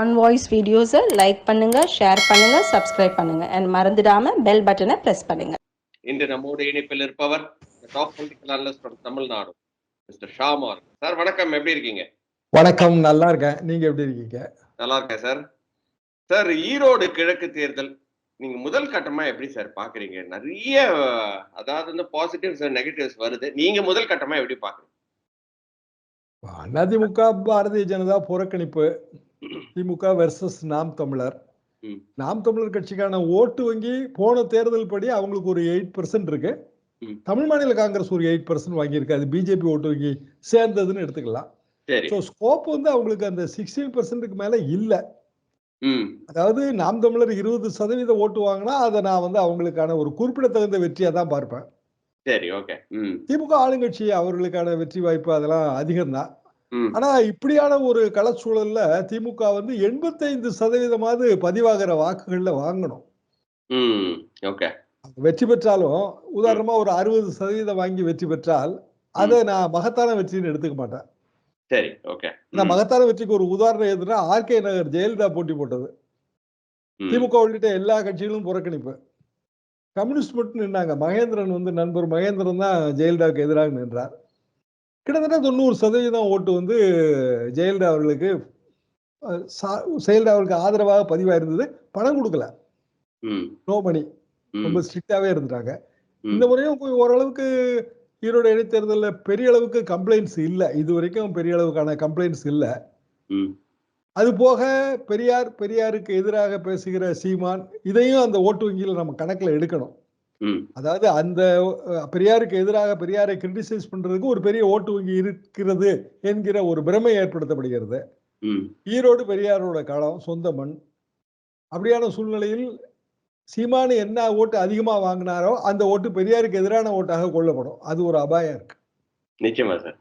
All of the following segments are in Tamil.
ஆன் வாய்ஸ் வீடியோஸை லைக் பண்ணுங்க ஷேர் பண்ணுங்க சப்ஸ்கிரைப் பண்ணுங்க. அண்ட் மறந்துடாம பெல் பட்டனை பிரஸ் பண்ணுங்க. இன்று நம்மோடு இணைப்பில் இருப்பவர் top political analyst from Tamil Nadu mister Shamar sir வணக்கம். எப்படி இருக்கீங்க? வணக்கம். நல்லா இருக்கேன். நீங்க எப்படி இருக்கீங்க? நல்லா இருக்கேன் சார் சார் ஈரோடு கிழக்கு தேர்தல் நீங்க முதல் கட்டமா எப்படி சார் பாக்குறீங்க? நிறைய அதாவது வந்து பாசிட்டிவ்ஸ் நெகட்டிவ்ஸ் வருது. நீங்க முதல் கட்டமா எப்படி பாக்குறீங்க? அதிமுக பாரதிய ஜனதா புறக்கணிப்பு. திமுக வெர்சஸ் நாம் தமிழர். நாம் தமிழர் கட்சிக்கான ஓட்டு வங்கி போன தேர்தல் படி அவங்களுக்கு ஒரு எயிட் பர்சன்ட் இருக்கு. தமிழ் மாநில காங்கிரஸ் ஒரு எயிட் பர்சன்ட் வாங்கியிருக்கு. அது பிஜேபி ஓட்டு வங்கி சேர்ந்ததுன்னு எடுத்துக்கலாம். ஸோ ஸ்கோப் வந்து அவங்களுக்கு அந்த சிக்ஸ்டீன் பர்சன்ட்டுக்கு மேல இல்ல. அதாவது நாம் தமிழர் இருபது சதவீத ஓட்டு வாங்கினா அதை நான் வந்து அவங்களுக்கான ஒரு குறிப்பிடத்தகுந்த வெற்றியா தான் பார்ப்பேன். சரி ஓகே திமுக ஆளுங்கட்சி அவர்களுக்கான வெற்றி வாய்ப்பு அதெல்லாம் அதிகம்தான். ம் ஆனா இப்படியான ஒரு களச்சூழல்ல திமுக வந்து எண்பத்தைந்து சதவீதமாவது பதிவாகிற வாக்குகள்ல வாங்கணும். வெற்றி பெற்றாலும் உதாரணமா ஒரு அறுபது சதவீதம் வாங்கி வெற்றி பெற்றால் அதை நான் மகத்தான வெற்றின்னு எடுத்துக்க மாட்டேன். சரி ஓகே. நான் மகத்தான வெற்றிக்கு ஒரு உதாரணம் எதுனா ஆர்கே நகர் ஜெயலலிதா போட்டி போட்டது. திமுக உள்ளிட்ட எல்லா கட்சிகளும் புறக்கணிப்பு. கம்யூனிஸ்ட் மட்டும் நின்னாங்க. மகேந்திரன் வந்து நண்பர். மகேந்திரன் தான் ஜெயலலிதாவுக்கு எதிராக நின்றார். கிட்டத்தட்ட தொண்ணூறு சதவீதம் ஓட்டு வந்து ஜெயலலிதா அவர்களுக்கு அஹ், சா- ஜெயலலிதா அவர்களுக்கு ஆதரவாக பதிவாக இருந்தது பணம் கொடுக்கல. நோ மணி ரொம்ப ஸ்ட்ரிக்டாவே இருந்துட்டாங்க. இந்த முறையும் ஓரளவுக்கு ஈரோடு இடைத்தேர்தலில் பெரிய அளவுக்கு கம்ப்ளைண்ட்ஸ் இல்லை. இது வரைக்கும் பெரிய அளவுக்கான கம்ப்ளைண்ட்ஸ் இல்லை. அது போக பெரியார் பெரியாருக்கு எதிராக பேசுகிற சீமான் இதையும் அந்த ஓட்டு வங்கியில் நம்ம கணக்கில் எடுக்கணும். அதாவது அந்த பெரியாருக்கு எதிராக பெரியாரை கிரிட்டிசைஸ் பண்றதுக்கு ஒரு பெரிய ஓட்டு வங்கி இருக்கிறது என்கிற ஒரு பிரமை ஏற்படுத்தப்படுகிறது. ம். ஈரோடு பெரியாரோட களம் சொந்த மண். அப்படியான சூழ்நிலையில் சீமானு என்ன ஓட்டு அதிகமா வாங்கினாரோ அந்த ஓட்டு பெரியாருக்கு எதிரான ஓட்டாக கொள்ளப்படும். அது ஒரு அபாயம் இருக்கு. நிச்சயமா சார்.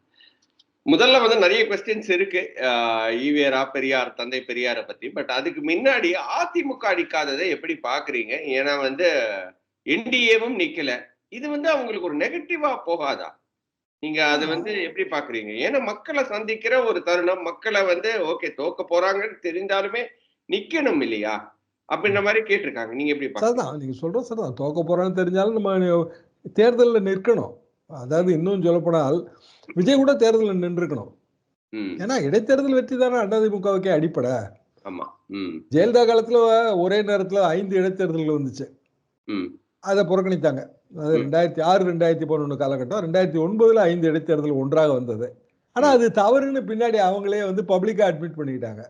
முதல்ல வந்து நிறைய கொஸ்டின்ஸ் இருக்கு. ஈவேரா பெரியார் தந்தை பெரியாரை பத்தி. பட் அதுக்கு முன்னாடி அதிமுக அடிக்காததை எப்படி பாக்குறீங்க? ஏன்னா வந்து என்டிஏவும் நிக்கல. இது வந்து அவங்களுக்கு ஒரு நெகட்டிவா போகாதா? நீங்க அதை வந்து எப்படி பாக்குறீங்க? ஏன்னா மக்களை சந்திக்கிற ஒரு தருணம் மக்களை வந்து ஓகே தோக்க போறாங்கன்னு தெரிந்தாலுமே நிக்கணும் இல்லையா? அப்படின்ற மாதிரி கேட்டிருக்காங்க. நீங்க எப்படி சரிதான். நீங்க சொல்றது சரிதான். தோக்க போறான்னு தெரிஞ்சாலும் நம்ம தேர்தலில் நிற்கணும். அதாவது இன்னும் சொல்லப்போனால் விஜய் கூட தேர்தலில் நின்றுக்கணும் ஏன்னா இடைத்தேர்தல் வெற்றி தானே அதிமுகவுக்கே அடிப்படை. ஆமா. ம். ஜெயலலிதா காலத்துல ஒரே நேரத்துல ஐந்து இடைத்தேர்தல்கள் வந்துச்சு. ம். அதை புறக்கணித்தாங்க. அது. ரெண்டாயிரத்தி ஆறு ரெண்டாயிரத்தி பதினொன்று காலகட்டம். ரெண்டாயிரத்தி ஒன்பதுல ஐந்து இடைத்தேர்தல் ஒன்றாக வந்தது. ஆனா அது தவறுன்னு பின்னாடி அவங்களே வந்து பப்ளிக்கா அட்மிட் பண்ணிக்கிட்டாங்க.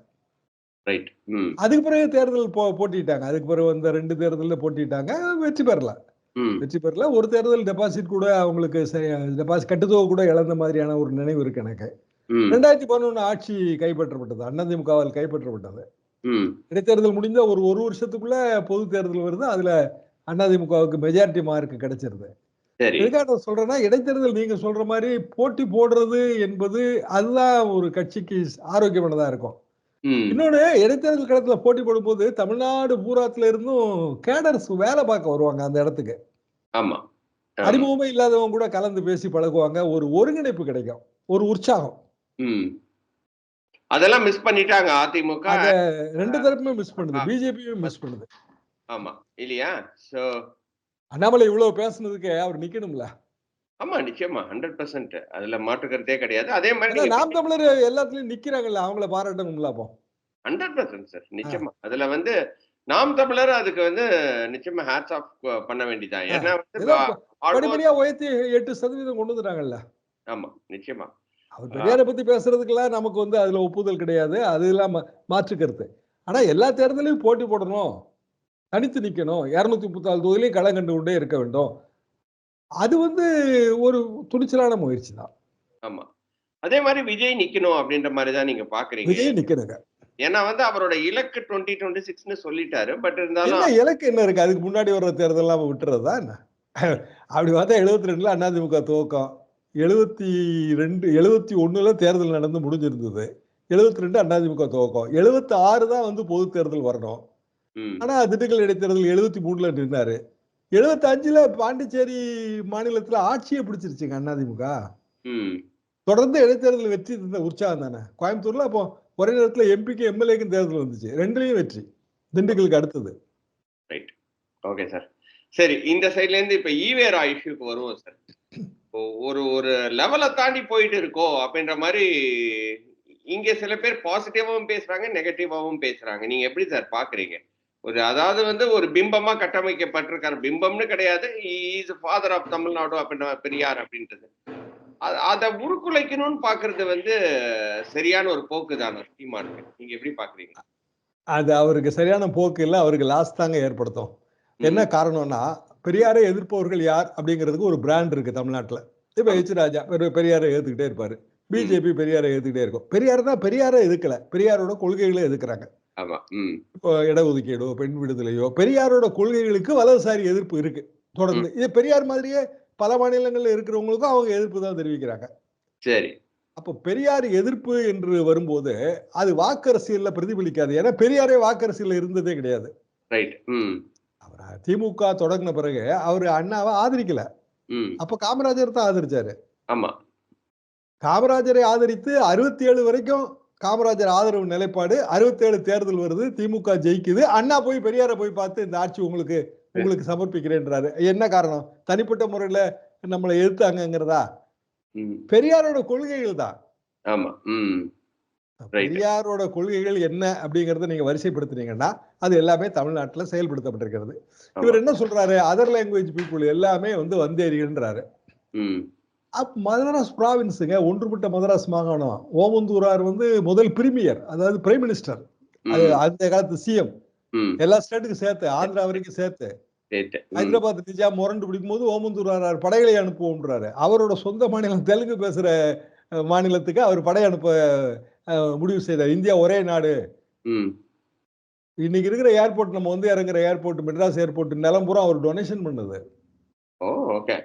அதுக்கு பிறகு தேர்தல் போ போட்டிட்டாங்க. அதுக்கு பிறகு வந்த ரெண்டு தேர்தலில் போட்டிட்டாங்க. வெற்றி பெறல. வெற்றி பெறல. ஒரு தேர்தல் டெபாசிட் கூட அவங்களுக்கு டெபாசிட் கட்டுத்தொகை கூட இழந்த மாதிரியான ஒரு நினைவு இருக்கு எனக்கு. ரெண்டாயிரத்தி பதினொன்று ஆட்சி கைப்பற்றப்பட்டது. அதிமுகவால் கைப்பற்றப்பட்டது. இடைத்தேர்தல் முடிந்த ஒரு ஒரு வருஷத்துக்குள்ள பொது தேர்தல் வருது. அதுல அதிமுகவுக்கு மெஜாரிட்டி மார்க் கிடைச்சிருது. சரி. எதுக்காக சொல்றேன்னா இடைத்தேர்தல் நீங்க சொல்ற மாதிரி போட்டி போடுறது என்பது அதுதான் ஒரு கட்சிக்கு ஆரோக்கியமானதா இருக்கும். இன்னொன்னு இடைத்தேர்தல் களத்துல போட்டி போடும்போது தமிழ்நாடு பூராத்துல இருந்தும் கேடர்ஸ் வேலை பார்க்க வருவாங்க அந்த இடத்துக்கு. ஆமா. அறிமுகமே இல்லாதவங்க கூட கலந்து பேசி பழகுவாங்க. ஒரு ஒருங்கிணைப்பு கிடைக்கும். ஒரு உற்சாகம். அதெல்லாம் மிஸ் பண்ணிட்டாங்க அதிமுக. அத ரெண்டு தரப்புமே மிஸ் பண்ணுது. பிஜேபியும் மிஸ் பண்ணுது. ஆமா. இல்லையா? சோ அண்ணாமலை இவ்வளவு பேசுனதுக்கு அவர் நிக்கணும்ல? ஆமா நிச்சயமா. ஹண்ட்ரட் பர்சன்ட் அதுல மாற்று கருத்தே கிடையாது. அதே மாதிரி நாம் தமிழர் எல்லாத்துலயும் நிக்கிறாங்கல்ல அவங்கள பாராட்டணும்ல அப்போ? ஹண்ட்ரட் பர்சன்ட் சார் நிச்சயமா. அதுல வந்து நாம் தமிழர் அதுக்கு வந்து நிச்சயமா ஹேட்ஸ் ஆஃப் பண்ண வேண்டியதான் ஏன்னா வந்து படிப்படியா உயர்த்தி எட்டு சதவீதம் கொண்டு வந்துட்டாங்கல்ல? ஆமா நிச்சயமா. அவர் பெரியாரை பத்தி பேசுறதுக்கெல்லாம் நமக்கு வந்து அதுல ஒப்புதல் கிடையாது. அது இல்லாம மாற்று கருத்து. ஆனா எல்லா தேர்தலையும் போட்டி போடணும். தனித்து நிக்கணும். இருநூத்தி முப்பத்தாறு தொகுதியிலையும் களம் கண்டு கொண்டே இருக்க வேண்டும். அது வந்து ஒரு துணிச்சலான முயற்சி தான். ஆமா. அதே மாதிரி விஜய் நிக்கணும் அப்படின்ற மாதிரி தான் நீங்க பாக்குறீங்க. விஜய் நிக்கணுங்க. ஏன்னா வந்து அவரோட இலக்கு டுவெண்ட்டி டுவெண்ட்டி சிக்ஸ்னு சொல்லிட்டாரு. பட் இருந்தாலும் இலக்கு என்ன இருக்கு? அதுக்கு முன்னாடி வர்ற தேர்தல் நம்ம விட்டுறதா என்ன? அப்படி பார்த்தா எழுபத்தி ரெண்டுல அதிமுக துவக்கம். எழுபத்தி ரெண்டு எழுபத்தி ஒண்ணுல தேர்தல் நடந்து முடிஞ்சிருந்தது. எழுபத்தி ரெண்டு அதிமுக துவக்கம். எழுபத்தி ஆறு தான் வந்து பொது தேர்தல் வரணும். ஆனா திண்டுக்கல் இடைத்தேர்தல் எழுபத்தி மூணுல நின்னாரு. எழுபத்தி அஞ்சுல பாண்டிச்சேரி மாநிலத்துல ஆட்சியை பிடிச்சிருச்சுங்க அதிமுக தொடர்ந்து இடைத்தேர்தல் வெற்றி இருந்த உற்சாகம் தானே. கோயம்புத்தூர்ல அப்போ ஒரே நேரத்துல எம்பிக்கு எம்எல்ஏக்கும் தேர்தல் வந்துச்சு. ரெண்டுலயும் வெற்றி. திண்டுக்கலுக்கு அடுத்தது. ஓகே சார் சரி இந்த சைட்ல இருந்து இப்ப ஈவேரா இஷ்யூக்கு வருவோம் சார் ஒரு ஒரு லெவலை தாண்டி போயிட்டு இருக்கோ அப்படின்ற மாதிரி இங்க சில பேர் பாசிட்டிவாவும் பேசுறாங்க நெகட்டிவாவும் பேசுறாங்க. நீங்க எப்படி சார் பாக்குறீங்க? ஒரு அதாவது வந்து ஒரு பிம்பமா கட்டமைக்கப்பட்டிருக்காரு. பிம்பம்னு கிடையாது. இஸ் ஃபாதர் ஆஃப் தமிழ்நாடு அப்படின்ற பெரியார் அப்படின்றது. அதை உருக்குலைக்கணும்னு பாக்குறது வந்து சரியான ஒரு போக்கு தானே சீமானுக்கு நீங்க எப்படி பாக்குறீங்க? அது அவருக்கு சரியான போக்கு இல்லை. அவருக்கு லாஸ் தாங்க ஏற்படுத்தும். என்ன காரணம்னா பெரியாரை எதிர்ப்பவர்கள் யார் அப்படிங்கிறதுக்கு ஒரு பிராண்ட் இருக்கு தமிழ்நாட்டுல. இப்ப எச் ராஜா பெரு- பெரியாரை எதிர்த்துக்கிட்டே இருப்பாரு. பிஜேபி பெரியாரை எதிர்த்துக்கிட்டே இருக்கும். பெரியார் தான் பெரியாரை எதிர்க்கல. பெரியாரோட கொள்கைகளை எதிர்க்கிறாங்க. ஆமா ம். இப்போ இடஒதுக்கீடோ பெண் விடுதலையோ பெரியாரோட கொள்கைகளுக்கு வலதுசாரி எதிர்ப்பு இருக்கு தொடர்ந்து. இது பெரியார் மாதிரியே பல மாநிலங்கள்ல இருக்கிறவங்களுக்கும் அவங்க எதிர்ப்பு தான் தெரிவிக்கிறாங்க. சரி. அப்போ பெரியார் எதிர்ப்பு என்று வரும்போது அது வாக்கரசியல்ல பிரதிபலிக்காது. ஏன்னா பெரியாரே வாக்கரசியல்ல இருந்ததே கிடையாது. அவர் திமுக தொடங்கின பிறகு அவர் அண்ணாவை ஆதரிக்கல. அப்ப காமராஜர் தான் ஆதரிச்சாரு. ஆமா. காமராஜரை ஆதரித்து அறுபத்தி ஏழு வரைக்கும் காமராஜர் ஆதரவு நிலைப்பாடு அறுபத்தி ஏழு தேர்தல் வருது திமுக ஜெயிக்குது. அண்ணா போய் பெரியாரை போய் பார்த்து இந்த ஆட்சி உங்களுக்கு உங்களுக்கு சமர்ப்பிக்கிறேன்றாரு. என்ன காரணம்? தனிப்பட்ட முறையில நம்மளை எதிர்த்தாங்கங்கிறதா? ம். பெரியாரோட கொள்கைகள் தான். ஆமா. பெரியாரோட கொள்கைகள் என்ன அப்படிங்கறத நீங்க வரிசைப்படுத்துனீங்கன்னா அது எல்லாமே தமிழ்நாட்டுல செயல்படுத்தப்பட்டிருக்கிறது. இவர் என்ன சொல்றாரு? அதர் லாங்குவேஜ் பீப்புள் எல்லாமே வந்து வந்தேரிகள்ன்றாரு ம். அப் மதராஸ் ப்ராவின்ஸுங்க ஒன்றுபட்ட மதராஸ் மாகாணம். ஓமந்தூரார் வந்து முதல் பிரிமியர் அதாவது பிரைம் மினிஸ்டர் அது அந்த காலத்து சிஎம் எல்லா ஸ்டேட்டுக்கும் சேர்த்து ஆந்திரா வரைக்கும் சேர்த்து. ஹைதராபாத் நிஜாம் முரண்டு பிடிக்கும் போது ஓமந்தூரார் படைகளை அனுப்புவோம்ன்றாரு. அவரோட சொந்த மாநிலம் தெலுங்கு பேசுற மாநிலத்துக்கு அவர் படை அனுப்ப முடிவு செய்தார். இந்தியா ஒரே நாடு. இன்னைக்கு இருக்கிற ஏர்போர்ட் நம்ம வந்து இறங்குற ஏர்போர்ட் மெட்ராஸ் ஏர்போர்ட் நிலம் பூரா அவர் டொனேஷன் பண்ணது. ஓ ஓகே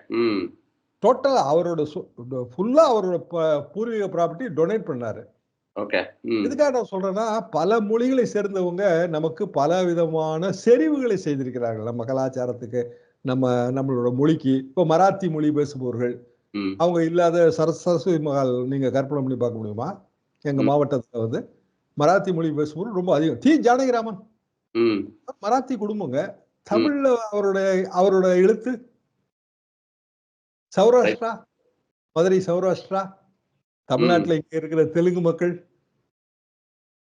டோட்டலா அவரோட ஃபுல்லா அவரோட ப- பூர்வீக ப்ராப்பர்ட்டி டொனேட் பண்ணாரு. எதுக்காக நான் சொல்றேன்னா பல மொழிகளை சேர்ந்தவங்க நமக்கு பல விதமான செறிவுகளை செய்திருக்கிறார்கள். நம்ம கலாச்சாரத்துக்கு நம்ம நம்மளோட மொழிக்கு. இப்போ மராத்தி மொழி பேசுபவர்கள். அவங்க இல்லாத சரஸ் சரஸ்வதி மகால் நீங்க கற்பனை பண்ணி பார்க்க முடியுமா? எங்க. மாவட்டத்துல வந்து மராத்தி மொழி பேசுபவர்கள் ரொம்ப அதிகம். தி ஜானகிராமன். மராத்தி குடும்பங்க. தமிழ்ல அவருடைய அவரோட எழுத்து சௌராஷ்டிரா? மதுரை சௌராஷ்டிரா? தமிழ்நாட்டுல இங்க இருக்கிற தெலுங்கு மக்கள்.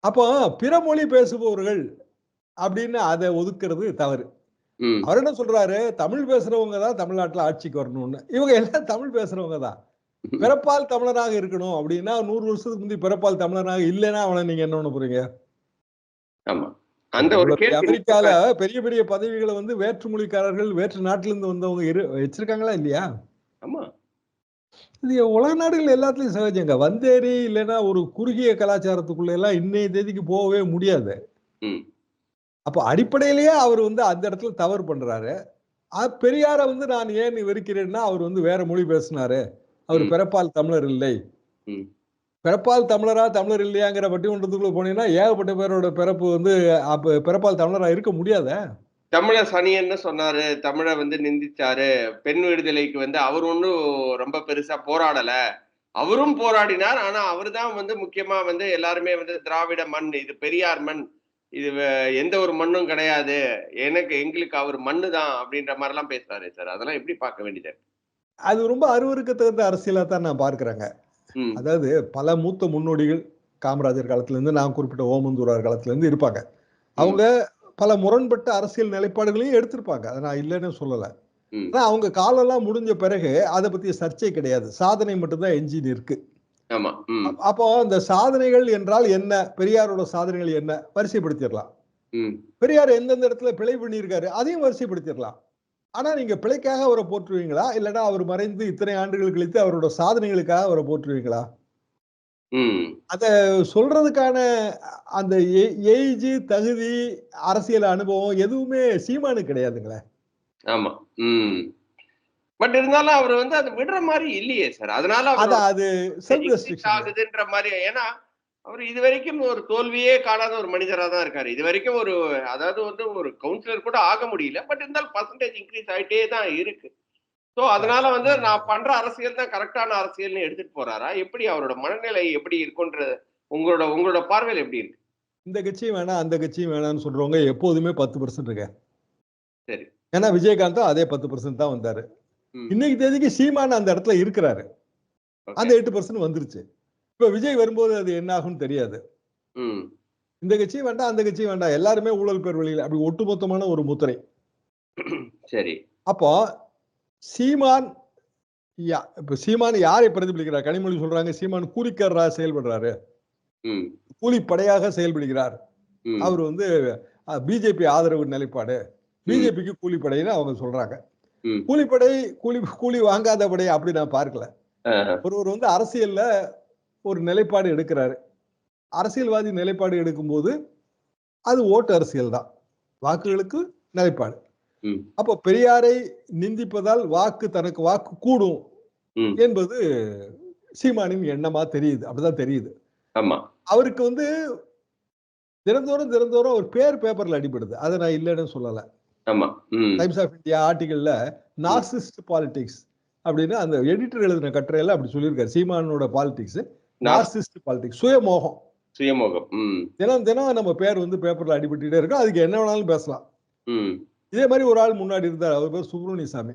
அப்போ பிற மொழி பேசுபவர்கள் அப்படின்னு அதை ஒதுக்குறது தவறு. அவர் என்ன சொல்றாரு? தமிழ் பேசுறவங்க தான் தமிழ்நாட்டுல ஆட்சிக்கு வரணும்னு. இவங்க எல்லாம் தமிழ் பேசுறவங்க தான். பிறப்பால் தமிழராக இருக்கணும் அப்படின்னா நூறு வருஷத்துக்கு முந்தி பிறப்பால் தமிழராக இல்லைன்னா அவனை நீங்க என்ன பண்ண போறீங்க? அமெரிக்கால பெரிய பெரிய பதவிகளை வந்து வேற்று மொழிக்காரர்கள் வேற்று நாட்டுல இருந்து வந்தவங்க இரு வச்சிருக்காங்களா இல்லையா? ஆமா. இது உலக நாடுகள் எல்லாத்துலயும் சகஜங்க. வந்தேரி இல்லைன்னா ஒரு குறுகிய கலாச்சாரத்துக்குள்ள எல்லாம் இன்னைய தேதிக்கு போகவே முடியாது. அப்போ அடிப்படையிலேயே அவர் வந்து அந்த இடத்துல தவறு பண்றாரு. பெரியாரை வந்து நான் ஏன் வெறுக்கிறேன்னா அவர் வந்து வேற மொழி பேசினாரு. அவர். பிறப்பால் தமிழர் இல்லை. பிறப்பால் தமிழரா தமிழர் இல்லையாங்கிற பட்டிமன்றத்துக்குள்ள போனீங்கன்னா ஏகப்பட்ட பேரோட பிறப்பு வந்து அப்ப பிறப்பால் தமிழரா இருக்க முடியாத? தமிழ சனியன்னு சொன்னாரு தமிழை வந்து நிந்திச்சாரு. பெண் விடுதலைக்கு வந்து அவர் ஒன்றும் ரொம்ப பெருசா போராடல. அவரும் போராடினார். ஆனா அவர்தான் வந்து முக்கியமா வந்து எல்லாருமே வந்து திராவிட மண் இது பெரியார் மண். இது எந்த ஒரு மண்ணும் கிடையாது. எனக்கு எங்களுக்கு அவர் மண்ணு தான் அப்படின்ற மாதிரிலாம் பேசுறாரு சார். அதெல்லாம் எப்படி பார்க்க வேண்டியது அது ரொம்ப அருவருக்கத்தகுந்த அரசியலா தான் நான் பார்க்கிறேங்க. அதாவது பல மூத்த முன்னோடிகள் காமராஜர் காலத்துல இருந்து நான் குறிப்பிட்ட ஓமந்தூரார் காலத்துல இருந்து இருப்பாங்க. அவங்க பல முரண்பட்ட அரசியல் நிலைப்பாடுகளையும் எடுத்திருப்பாங்க. அதை நான் இல்லைன்னு சொல்லல. ஆனா அவங்க காலெல்லாம் முடிஞ்ச பிறகு அதை பத்திய சர்ச்சை கிடையாது. சாதனை மட்டும்தான் எஞ்சின் இருக்கு. அப்போ அந்த சாதனைகள் என்றால் என்ன? பெரியாரோட சாதனைகள் என்ன? வரிசைப்படுத்திடலாம். பெரியார் எந்தெந்த இடத்துல பிழை பண்ணியிருக்காரு அதையும் வரிசைப்படுத்திடலாம். ஆனா நீங்க பிழைக்காக அவரை போற்றுவீங்களா? இல்லைன்னா அவர் மறைந்து இத்தனை ஆண்டுகள் கழித்து அவரோட சாதனைகளுக்காக அவரை போற்றுவீங்களா? ம். சொல்றதுக்கான அந்த ஏஜ் தகுதி அரசியல் அனுபவம் எதுவுமே சீமானு கிடையாதுங்களே. ஆமா. ம். பட் இருந்தாலும் அவர் வந்து அதை விடுற மாதிரி இல்லையே சார். அதனால அத அது ஆகுதுன்ற மாதிரி ஏன்னா அவர் இது வரைக்கும் ஒரு தோல்வியே காணாத ஒரு மனிதரா தான் இருக்காரு. இது வரைக்கும் ஒரு அதாவது வந்து ஒரு கவுன்சிலர் கூட ஆக முடியல. பட் இருந்தாலும் பர்சன்டேஜ் இன்க்ரீஸ் ஆயிட்டே தான் இருக்கு. சோ அதனால வந்து நான் பண்ற அரசியல் தான் கரெக்டான அரசியல்னு எடுத்துட்டு போறாரா? எப்படி அவரோட மனநிலை எப்படி இருக்குன்ற உங்களோட உங்களோட பார்வையில் எப்படி இருக்கு? இந்த கட்சியும் வேணாம் அந்த கட்சியும் வேணாம்னு சொல்றவங்க எப்போதுமே பத்து பர்சன்ட் இருக்க. சரி. ஏன்னா விஜயகாந்தும் அதே பத்து பர்சன்ட் தான் வந்தாரு. இன்னைக்கு தேதிக்கு சீமான் அந்த இடத்துல இருக்கிறாரு. அந்த எட்டு பர்சன்ட் வந்துருச்சு. இப்ப விஜய் வரும்போது அது என்ன ஆகும்னு தெரியாது. இந்த கட்சியும் வேண்டாம் அந்த கட்சியும் வேண்டாம். எல்லாருமே ஊழல் பேர் வழியில் அப்படி ஒட்டுமொத்தமான ஒரு முத்திரை. சரி. அப்போ சீமான் யா- இப்ப சீமான் யாரை பிரதிபலிக்கிறார்? கனிமொழி சொல்றாங்க சீமான் கூலிக்காரரா செயல்படுறாரு. கூலிப்படையாக செயல்படுகிறார். அவர் வந்து பிஜேபி ஆதரவு நிலைப்பாடு. பிஜேபிக்கு கூலிப்படைன்னு அவங்க சொல்றாங்க. கூலிப்படை கூலி கூலி வாங்காத படை அப்படி நான் பார்க்கல. ஒருவர் வந்து அரசியல்ல ஒரு நிலைப்பாடு எடுக்கிறாரு. அரசியல்வாதி நிலைப்பாடு எடுக்கும்போது அது ஓட்டு அரசியல் தான் வாக்குகளுக்கு நிலைப்பாடு. அப்போ பெரியாரை நிந்திப்பதால் வாக்கு தனக்கு வாக்கு கூடும். என்பது சீமானின் எண்ணமா தெரியுது. அப்படிதான் தெரியுது. ஆமா. அவருக்கு வந்து தினந்தோறும் தினந்தோறும் ஒரு பேர் பேப்பர்ல அடிபடுது. அதை நான் இல்லைன்னு சொல்லல. டைம்ஸ் ஆஃப் இந்தியா ஆர்டிகல்ல நார்சிஸ்ட் பாலிடிக்ஸ் அப்படின்னு அந்த எடிட்டர் எழுதின கட்டுரையில அப்படி சொல்லியிருக்காரு. சீமானோட பாலிடிக்ஸ் நார்சிஸ்ட் பாலிடிக்ஸ் சுயமோகம். சுயமோகம். தினம் தினம் நம்ம பேர் வந்து பேப்பர்ல அடிபட்டுட்டே இருக்கோம். அதுக்கு என்ன வேணாலும் பேசலாம். இதே மாதிரி ஒரு ஆள் முன்னாடி இருந்தார். அவர் பேர் சுப்பிரமணிய சாமி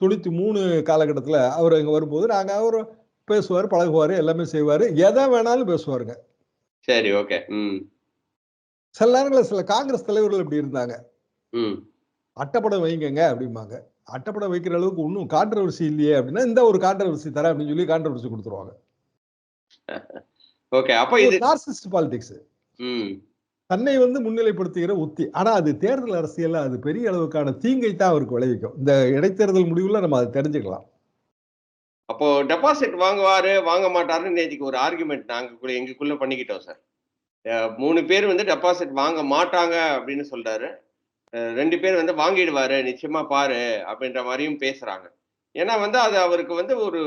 தொண்ணூத்தி மூணு காலகட்டத்துல அவர் இங்க வரும்போது நாங்க அவர் பேசுவார் பழகுவார் எல்லாமே செய்வார். எதை வேணாலும் பேசுவாருங்க. சரி ஓகே. சில நேரங்களில் சில காங்கிரஸ் தலைவர்கள் இப்படி இருந்தாங்க. அட்டப்படம் வைங்கங்க அப்படிம்பாங்க. அட்டப்படம் வைக்கிற அளவுக்கு இன்னும் கான்ட்ரவர்சி இல்லையே அப்படின்னா இந்த ஒரு கான்ட்ரவர்சி தரேன் அப்படின்னு சொல்லி கான்ட்ரவர்சி கொடுத்துருவாங்க. ஓகே அப்ப இது நார்சிஸ்ட் பாலிடிக்ஸ் தன்னை வந்து முன்னிலைப்படுத்துகிற உத்தி. ஆனா அது தேர்தல் அரசியல்ல அது பெரிய அளவுக்கான தீங்கை தான் அவருக்கு விளைவிக்கும். இந்த இடைத்தேர்தல் முடிவுல நம்ம அதை தெரிஞ்சுக்கலாம். அப்போ டெபாசிட் வாங்குவாரு வாங்க மாட்டாருன்னு நேற்றுக்கு ஒரு ஆர்குமெண்ட் நாங்க எங்களுக்குள்ள பண்ணிக்கிட்டோம் சார் மூணு பேர் வந்து டெபாசிட் வாங்க மாட்டாங்க அப்படின்னு சொல்றாரு. ரெண்டு பேர் வந்து வாங்கிடுவாரு நிச்சயமா பாரு அப்படின்ற மாதிரியும் பேசுறாங்க. ஏன்னா வந்து அது அவருக்கு வந்து ஒரு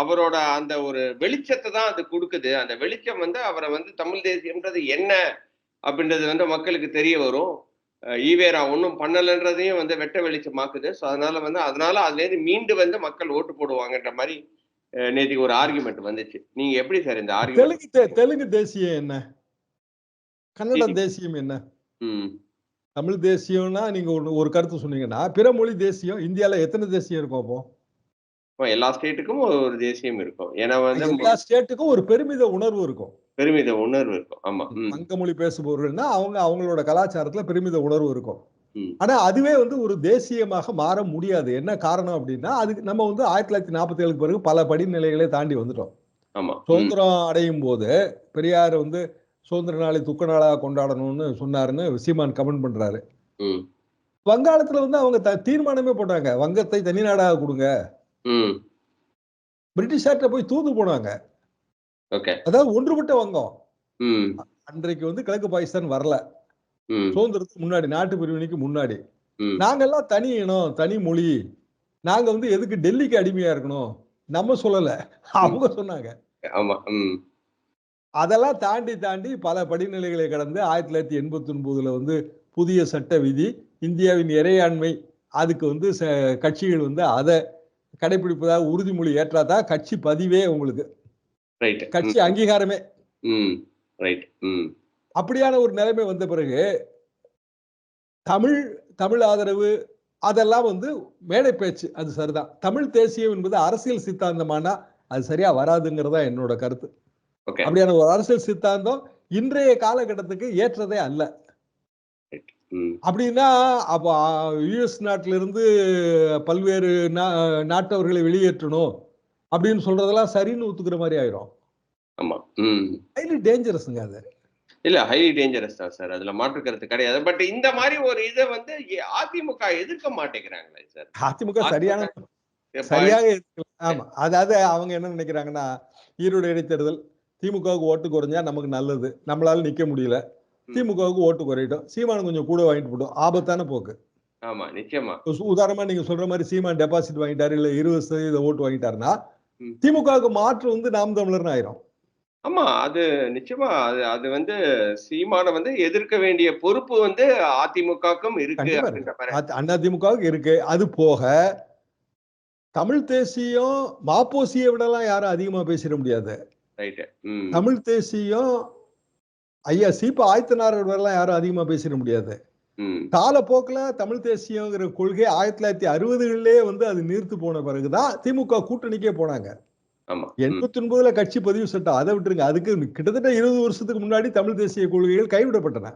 அவரோட அந்த ஒரு வெளிச்சத்தை தான் அது கொடுக்குது. அந்த வெளிச்சம் வந்து அவரை வந்து தமிழ் தேசியம்ன்றது என்ன அப்படின்றது வந்து மக்களுக்கு தெரிய வரும். ஈவேரா ஒன்றும் பண்ணலைன்றதையும் வந்து வெட்ட வெளிச்சமாக்குது ஸோ அதனால வந்து அதனால அதுலேருந்து மீண்டு வந்து மக்கள் ஓட்டு போடுவாங்கன்ற மாதிரி நேற்றுக்கு ஒரு ஆர்குமெண்ட் வந்துச்சு. நீங்க எப்படி சார் இந்த ஆர்குமெண்ட் தெலுங்கு தேசியம் என்ன? கன்னட தேசியம் என்ன? தமிழ் தேசியம்னா நீங்க ஒரு கருத்து சொன்னீங்கன்னா பிற மொழி தேசியம் இந்தியால எத்தனை தேசியம் இருக்கும் அப்போ? எல்லா ஸ்டேட்டுக்கும் ஒரு தேசியம் இருக்கும். ஏன்னா வந்து எல்லா ஸ்டேட்டுக்கும் ஒரு பெருமித உணர்வு இருக்கும். பெருமித உணர்வு இருக்கும். ஆமா. ம். வங்க மொழி பேசுபவர்கள்னா அவங்க அவங்களோட கலாச்சாரத்துல பெருமித உணர்வு இருக்கும். ஆனா அதுவே வந்து ஒரு தேசியமாக மாற முடியாது. என்ன காரணம் அப்படின்னா அதுக்கு நம்ம வந்து ஆயிரத்தி தொள்ளாயிரத்தி நாற்பத்தி ஏழுக்கு பிறகு பல படிநிலைகளை தாண்டி வந்துட்டோம். சுதந்திரம் அடையும் போது பெரியார் வந்து சுதந்திர நாளை துக்க நாளாக கொண்டாடணும்னு சொன்னாருன்னு சீமான் கமெண்ட் பண்றாரு. வங்காளத்துல வந்து அவங்க தீர்மானமே போட்டாங்க. வங்கத்தை தனி நாடாக கொடுங்க. பிரிட்டிஷார்ட்ட போய் தூது போனாங்க. அதாவது ஒன்றுபட்ட வங்கம். அன்றைக்கு வந்து கிழக்கு பாகிஸ்தான் வரல. சுதந்திரத்துக்கு முன்னாடி நாட்டு பிரிவினைக்கு முன்னாடி. ம். நாங்கெல்லாம் தனி இனம் தனி மொழி. நாங்க வந்து எதுக்கு டெல்லிக்கு அடிமையா இருக்கணும்? நம்ம சொல்லல. அவங்க சொன்னாங்க. அதெல்லாம் தாண்டி தாண்டி பல படிநிலைகளை கடந்து ஆயிரத்தி தொள்ளாயிரத்தி எண்பத்தி ஒன்பதுல வந்து புதிய சட்ட விதி இந்தியாவின் இறையாண்மை அதுக்கு வந்து கட்சிகள் வந்து அதை கடைபிடிப்பதாக உறுதிமொழி ஏற்றாதான் கட்சி பதிவே உங்களுக்கு. கட்சி அங்கீகாரமே. ம் ரைட் ம் அப்படியான ஒரு நிலைமை வந்த பிறகு தமிழ் தமிழ் ஆதரவு அதெல்லாம் வந்து மேடை பேச்சு. அது சரிதான். தமிழ் தேசியம் என்பது அரசியல் சித்தாந்தமானா அது சரியா வராதுங்கிறதா என்னோட கருத்து. அப்படியான ஒரு அரசியல் சித்தாந்தம் இன்றைய காலகட்டத்துக்கு ஏற்றதே அல்ல. அப்படின்னா அப்போ யுஎஸ் நாட்டில இருந்து பல்வேறு நாட்டவர்களை வெளியேற்றணும். அப்படின்னு சொல்றதெல்லாம் சரின்னு ஒத்துக்கிற மாதிரி ஆயிரும். ஆமா. ம். ஹைலி டேஞ்சரஸுங்க அது. இல்ல ஹைலி டேஞ்சரஸ் தான் சார். அதுல மாற்று கருத்து கிடையாது. பட் இந்த மாதிரி ஒரு இதை வந்து அதிமுக எதிர்க்க மாட்டேங்கிறாங்களே சார். அதிமுக சரியான சரியாக. ஆமா. அதாவது அவங்க என்ன நினைக்கிறாங்கன்னா ஈரோடு இடைத்தேர்தல் திமுகவுக்கு ஓட்டு குறைஞ்சா நமக்கு நல்லது. நம்மளால நிக்க முடியல. திமுகவுக்கு ஓட்டு குறையட்டும். சீமான் கொஞ்சம் கூட வாங்கிட்டு போட்டோம். ஆபத்தான போக்கு. ஆமா நிச்சயமா. உதாரணமா நீங்க சொல்ற மாதிரி சீமான் டெபாசிட் வாங்கிட்டாரு இல்ல இருபது சதவீத ஓட்டு வாங்கிட்டாருன்னா. திமுகவுக்கு மாற்று வந்து நாம் தமிழர்னு ஆயிரும். ஆமா அது நிச்சயமா அது அது வந்து சீமான வந்து எதிர்க்க வேண்டிய பொறுப்பு வந்து அதிமுகவுக்கும் இருக்கு அண்ணா திமுகவுக்கு இருக்கு. அது போக தமிழ் தேசியம் மாப்போசியை விடலாம் யாரும் அதிகமா பேசிட முடியாது. தமிழ் தேசியம் ஐயா சீப்பா ஆயத்தனார் வரலாம் யாரும் அதிகமா பேசிட முடியாது. காலப்போக்கில் தமிழ் தேசியங்கிற கொள்கை ஆயிரத்தி தொள்ளாயிரத்தி அறுபதுகளிலே வந்து அது நீர்த்து போன பிறகுதான் திமுக கூட்டணிக்கே போனாங்க. எண்பத்தி ஒன்பதுல கட்சி பதிவு சட்டம் அதை விட்டுருங்க. அதுக்கு கிட்டத்தட்ட இருபது வருஷத்துக்கு முன்னாடி தமிழ் தேசிய கொள்கைகள் கைவிடப்பட்டன.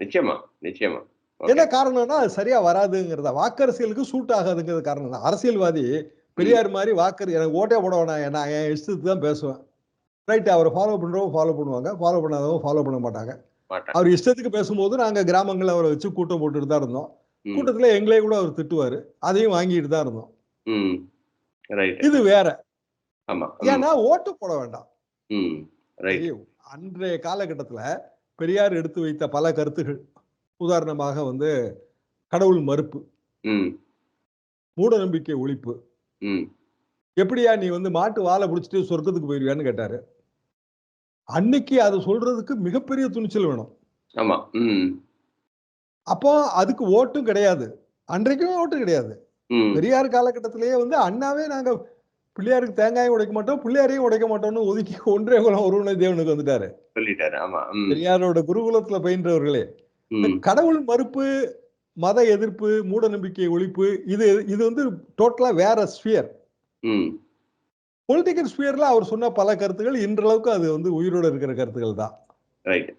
நிச்சயமா நிச்சயமா. என்ன காரணம்னா அது சரியா வராதுங்கிறதா? வாக்கரசியலுக்கு சூட் ஆகாதுங்கிறது காரணம் தான் அரசியல்வாதி பெரியார் மாதிரி வாக்கர் எனக்கு ஓட்டே போட வேணாம். நான் என் இஷ்டத்துக்கு தான் பேசுவேன். ரைட் அவரை ஃபாலோ பண்றவங்க ஃபாலோ பண்ணுவாங்க. ஃபாலோ பண்ணாதவங்க ஃபாலோ பண்ண மாட்டாங்க. அவர் இஷ்டத்துக்கு பேசும்போது நாங்க கிராமங்கள்ல அவரை வச்சு கூட்டம் போட்டுட்டு தான் இருந்தோம். கூட்டத்துல எங்களே கூட அவர் திட்டுவாரு. அதையும் வாங்கிட்டு தான் இருந்தோம். இது வேற. ஏன்னா ஓட்டு போட வேண்டாம். அன்றைய காலகட்டத்துல பெரியார் எடுத்து வைத்த பல கருத்துகள். உதாரணமாக வந்து கடவுள் மறுப்பு. மூட நம்பிக்கை ஒழிப்பு. எப்படியா நீ வந்து மாட்டு வாழை பிடிச்சிட்டு சொர்க்கத்துக்கு போயிருவியான்னு கேட்டாரு. அன்னைக்கு அதை சொல்றதுக்கு மிகப்பெரிய துணிச்சல் வேணும். ஆமா. அப்போ அதுக்கு ஓட்டும் கிடையாது. அன்றைக்குமே ஓட்டு கிடையாது. பெரியார் காலகட்டத்திலேயே வந்து அண்ணாவே நாங்க பிள்ளையாருக்கு தேங்காயும் உடைக்க மாட்டோம் பிள்ளையாரையும் உடைக்க மாட்டோம்னு ஒதுக்கி ஒன்றே குலம் ஒருவனை தேவனுக்கு வந்துட்டாரு. பெரியாரோட குருகுலத்துல பயின்றவர்களே. கடவுள் மறுப்பு மத எதிர்ப்பு மூட நம்பிக்கை ஒழிப்பு இது இது வந்து டோட்டலா வேற ஸ்பியர் பொலிட்டிக்கல் ஸ்பியர்ல அவர் சொன்ன பல கருத்துக்கள் இன்றளவுக்கு அது வந்து உயிரோட இருக்கிற கருத்துக்கள் தான். ரைட்